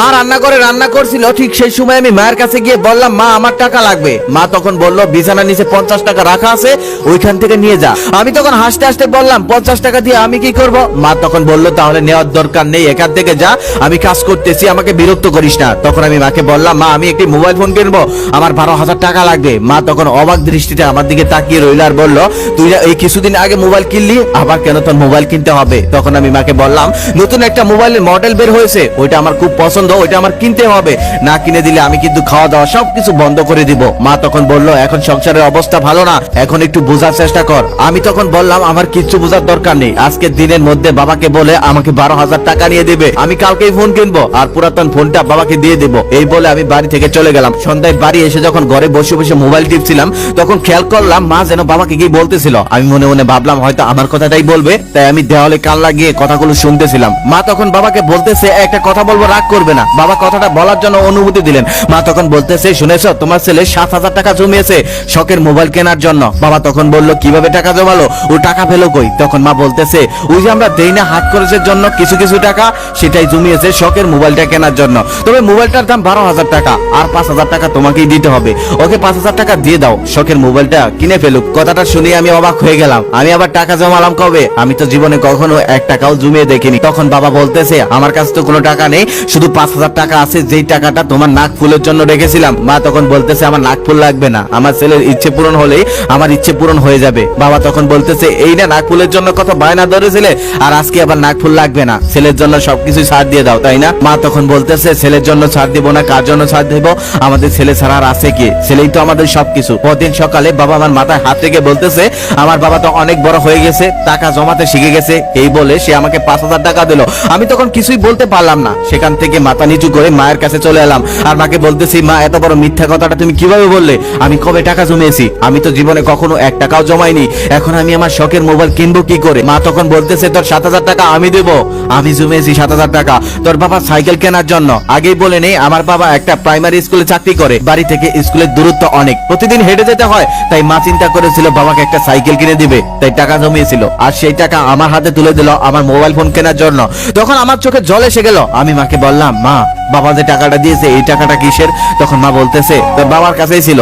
মা রান্না করে, রান্না করছিল, ঠিক সেই সময় আমি মায়ের কাছে গিয়ে বললাম, মা, আমার টাকা লাগবে। মা তখন বলল, বিছানার নিচে পঞ্চাশ টাকা রাখা আছে, ওইখান থেকে নিয়ে যা। আমি তখন হাসতে হাসতে বললাম, পঞ্চাশ টাকা দিয়ে আমি কি করব? মা তখন বলল, তাহলে নেওয়ার দরকার নেই, এখান থেকে যা, আমি কাজ করতেছি, আমাকে বিরক্ত করিস না। তখন আমি মাকে বললাম, মা, আমি একটি মোবাইল ফোন কিনবো, আমার বারো হাজার টাকা লাগবে। মা তখন অবাক দৃষ্টিতে আমার দিকে তাকিয়ে রইল আর বলল, তুই এই কিছুদিন আগে মোবাইল কিনলি, আবার কেন তোর মোবাইল কিনতে হবে? তখন আমি মাকে বললাম, নতুন একটা মোবাইলের মডেল বের হয়েছে, ওইটা আমার খুব পছন্দ ওইটা আমার কিনতে হবে। না কিনে দিলে আমি কিন্তু খাওয়া দাওয়া সবকিছু বন্ধ করে দিব। মা তখন বলল, এখন সংসারের অবস্থা ভালো না, এখন একটু বোঝার চেষ্টা কর। আমি তখন বললাম, আমার কিচ্ছু বোঝার দরকার নেই। আজকের দিনের মধ্যে বাবাকে বলে আমাকে বারো হাজার টাকা নিয়ে দেবে। আমি কালকেই ফোন কিনবো আর পুরাতন ফোনটা বাবাকে দিয়ে দেবো। এই বলে আমি বাড়ি থেকে চলে গেলাম। সন্ধ্যায় বাড়ি এসে যখন ঘরে বসে বসে মোবাইল টিপছিলাম, তখন খেয়াল করলাম মা যেন বাবাকে গিয়ে বলতেছিল। আমি মনে মনে ভাবলাম, হয়তো আমার কথাটাই বলবে। তাই আমি দেওয়ালে কান লাগিয়ে কথাগুলো শুনতেছিলাম। মা তখন বাবাকে বলতেছে, একটা কথা বলব, রাগ করবে না। বাবা কথাটা বলার জন্য অনুমতি দিলেন। মা তখন বলতেছে, শুনেছ, তোমার ছেলে সাত হাজার টাকা জমিয়েছে শখের মোবাইল কেনার জন্য। বাবা তখন বলল, কীভাবে টাকা জমালো? ও টাকা পেল কই? তখন মা বলতেছে, ওই যে আমরা দেই না হাত খরচের জন্য কিছু কিছু টাকা, সেটাই জমিয়েছে শখের মোবাইলটা কেনার জন্য। তবে মোবাইলটার দাম বারো হাজার টাকা, আর পাঁচ হাজার টাকা তোমাকেই দিতে হবে। ওকে পাঁচ হাজার টাকা দিয়ে দাও, শখের মোবাইলটা কিনে ফেলুক। কথাটা শুনে আমি অবাক হয়ে গেলাম। আমি আবার টাকা জমালাম কবে? আমি তো জীবনে কখনো এক টাকাও জমিয়ে দেখিনি। তখন বাবা বলতেছে, আমার কাছে তো কোনো টাকা নেই, শুধু পাঁচ হাজার টাকা আছে, যেই টাকাটা তোমার নাক ফুলের জন্য রেখেছিলাম। মা তখন বলতেছে, আমার নাক ফুল লাগবে না। আমার ছেলের ইচ্ছে পূরণ হলেই আমার ইচ্ছে পূরণ হয়ে যাবে। বাবা তখন বলতেছে, এই না, নাক ফুলের জন্য কত বায়না ধরেছিলে, আর আজকে আবার নাক ফুল লাগবে না। ছেলের জন্য সবকিছু ছাড় দিয়ে দাও, তাই না? মা তখন বলতেছে, ছেলের জন্য ছাড় দিব না, কার জন্য ছাড় দেব? আমাদের ছেলে ছাড়া আর আছে কি? ছেলেই তো আমাদের সবকিছু। পরদিন সকালে বাবা আমার মাথায় হাত থেকে বলতেছে, আমার বাবা তো অনেক বড় হয়ে গেছে, টাকা জমাতে শিখে গেছে। এই বলে সে আমাকে পাঁচ হাজার টাকা দিল। আমি তখন কিছুই বলতে পারলাম না। সেখান থেকে মাথা নিচু করে মায়ের কাছে চলে এলাম। আর মাকে বলতেছি, মা, এত বড় মিথ্যা কথাটা তুমি কীভাবে বললে? আমি কবে টাকা জমিয়েছি? আমি তো জীবনে কখনো এক টাকাও জমাইনি। এখন আমি আমার শখের মোবাইল কিনবো কি করে? মা তখন বলতেছে, তোর সাত হাজার টাকা আমি দেবো। আমি জমিয়েছি সাত হাজার টাকা। তোর বাবা সাইকেল কেনার জন্য। আগেই বলে নেই আমার বাবা একটা প্রাইমারি স্কুলে চাকরি করে। বাড়ি থেকে স্কুলের দূরত্ব অনেক। প্রতিদিন হেঁটে যেতে হয়। তাই মা চিন্তা করেছিল, বাবাকে একটা সাইকেল কিনে দিবে। তাই টাকা জমিয়েছিল। আর সেই টাকা আমার হাতে তুলে দিল আমার মোবাইল ফোন কেনার জন্য। তখন আমার চোখে জল এসে গেল। আমি মাকে বললাম মা বাবা যে টাকাটা দিয়েছে, এই টাকাটা কিসের? তখন মা বলতেছে, তোর বাবার কাছেই ছিল।